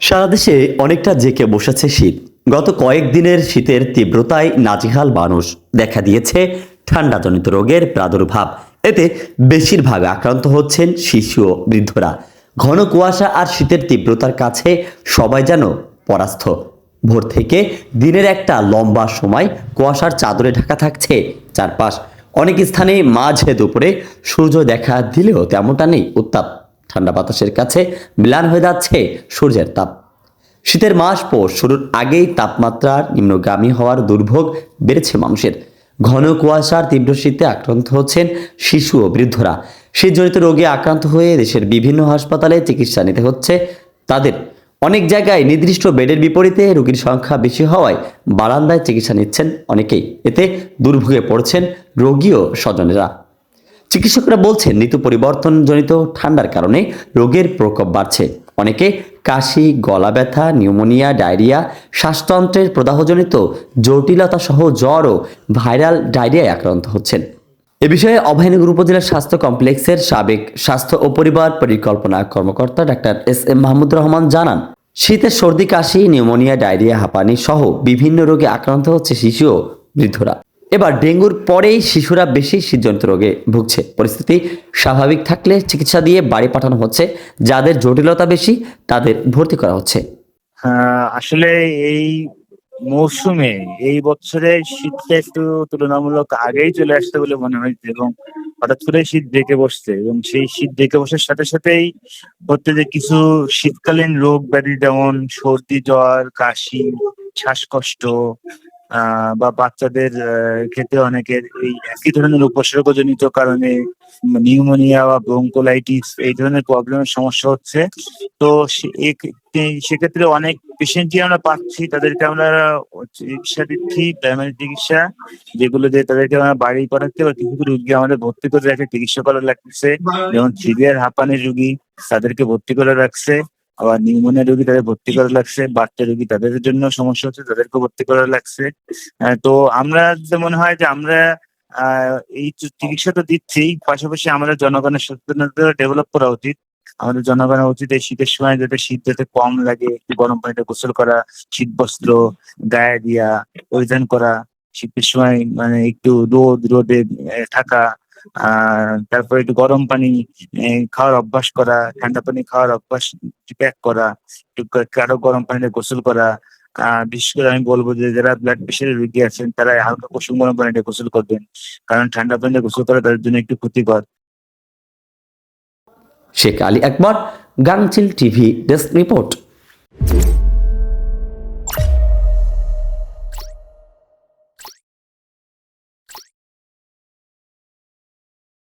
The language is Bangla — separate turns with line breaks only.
সারা দেশে অনেকটা জেকে বসেছে শীত। গত কয়েকদিনের শীতের তীব্রতায় নাজেহাল মানুষ। দেখা দিয়েছে ঠান্ডাজনিত রোগের প্রাদুর্ভাব। এতে বেশিরভাগ আক্রান্ত হচ্ছেন শিশু ও বৃদ্ধরা। ঘন কুয়াশা আর শীতের তীব্রতার কাছে সবাই যেন পরাস্ত। ভোর থেকে দিনের একটা লম্বা সময় কুয়াশার চাদরে ঢাকা থাকছে চারপাশ। অনেক স্থানে মাঝে দুপুরে সূর্য দেখা দিলেও তেমনটা নেই, উত্তাপ। ঠান্ডা বাতাসের কাছে ম্লান হয়ে যাচ্ছে সূর্যের তাপ। শীতের মাস পৌষ শুরুর আগেই তাপমাত্রার নিম্নগামী হওয়ার দুর্ভোগ বেড়েছে মানুষের। ঘন কুয়াশার তীব্র শীতে আক্রান্ত হচ্ছেন শিশু ও বৃদ্ধরা। শীতজনিত রোগে আক্রান্ত হয়ে দেশের বিভিন্ন হাসপাতালে চিকিৎসা নিতে হচ্ছে তাদের। অনেক জায়গায় নির্দিষ্ট বেডের বিপরীতে রোগীর সংখ্যা বেশি হওয়ায় বারান্দায় চিকিৎসা নিচ্ছেন অনেকেই। এতে দুর্ভোগে পড়ছেন রোগী ও স্বজনেরা। চিকিৎসকরা বলছেন, ঋতু পরিবর্তনজনিত ঠান্ডার কারণে রোগের প্রকোপ বাড়ছে। অনেকে কাশি, গলা ব্যথা, নিউমোনিয়া, ডায়রিয়া, শ্বাসতন্ত্রের প্রদাহজনিত জটিলতা সহ জ্বর ও ভাইরাল ডায়রিয়ায় আক্রান্ত হচ্ছেন। এ বিষয়ে অভয়নগর উপজেলা স্বাস্থ্য কমপ্লেক্সের সাবেক স্বাস্থ্য ও পরিবার পরিকল্পনা কর্মকর্তা doctor S M Mahmud Rahman জানান, শীতের সর্দি, কাশি, নিউমোনিয়া, ডায়রিয়া, হাঁপানি সহ বিভিন্ন রোগে আক্রান্ত হচ্ছে শিশু ও বৃদ্ধরা। এবার ডেঙ্গুর পরেই শিশুরা বেশি শীতজনিত রোগে ভুগছে। পরিস্থিতি স্বাভাবিক থাকলে চিকিৎসা দিয়ে বাড়ি পাঠানো হচ্ছে। যাদের জটিলতা বেশি তাদের ভর্তি করা হচ্ছে।
হ্যাঁ, আসলে এই মৌসুমে এই বছরে শীতটা একটু তুলনামূলক আগেই চলে আসছে বলে মনে হয়েছে এবং হঠাৎ করে শীত ডেকে বসছে এবং সেই শীত ডেকে বসার সাথে সাথেই হচ্ছে যে কিছু শীতকালীন রোগ ব্যাধি যেমন সর্দি জ্বর কাশি শ্বাসকষ্ট বা বাচ্চাদের ক্ষেত্রে অনেকের এই একই ধরনের উপসর্গজনিত কারণে নিউমোনিয়া বা ব্রঙ্কোলাইটিস এই ধরনের প্রবলেমের সমস্যা হচ্ছে। তো সেক্ষেত্রে অনেক পেশেন্টই আমরা পাচ্ছি, তাদেরকে আমরা চিকিৎসা দিচ্ছি প্রাইমারি চিকিৎসা, যেগুলো দিয়ে তাদেরকে আমরা বাড়ি পাঠাচ্ছি বা কিছু রুগী আমাদের ভর্তি করে রাখে, চিকিৎসা করা লাগছে। যেমন সিভিয়ার হাঁপানির রুগী, তাদেরকে ভর্তি করে রাখছে। আবার নিউমোনিয়া রোগী তাদের ভর্তি করা লাগছে, বাচ্চা রোগী তাদের জন্য সমস্যা হচ্ছে, তাদেরকে ভর্তি করা লাগছে। তো আমরা যেমন হয় যে আমরা এই চিকিৎসা তো দিচ্ছি, পাশাপাশি আমাদের জনগণের সচেতনতা ডেভেলপ করা উচিত। আমাদের জনগণের উচিত এই শীতের সময় যাতে শীত যাতে কম লাগে, একটু গরম পানিতে গোসল করা শীত বস্ত্র গায়ে দিয়া, পরিধান করা, শীতের সময় মানে একটু রোদ, রোদে থাকা তারপরে একটু গরম পানি খাওয়ার অভ্যাস করা, ঠান্ডা পানি খাওয়ার অভ্যাস প্যাক করা, একটু কারও গরম পানিতে গোসল করা বিশেষ করে আমি বলব যে যারা ব্লাড প্রেশারের রোগী আছেন, তারা হালকা কুসুম গরম পানিতে গোসল করবেন। কারণ ঠান্ডা পানিতে গোসল করা তাদের জন্য একটু ক্ষতিকর।
Sheikh Ali Akbar, Gangchil TV, desk report.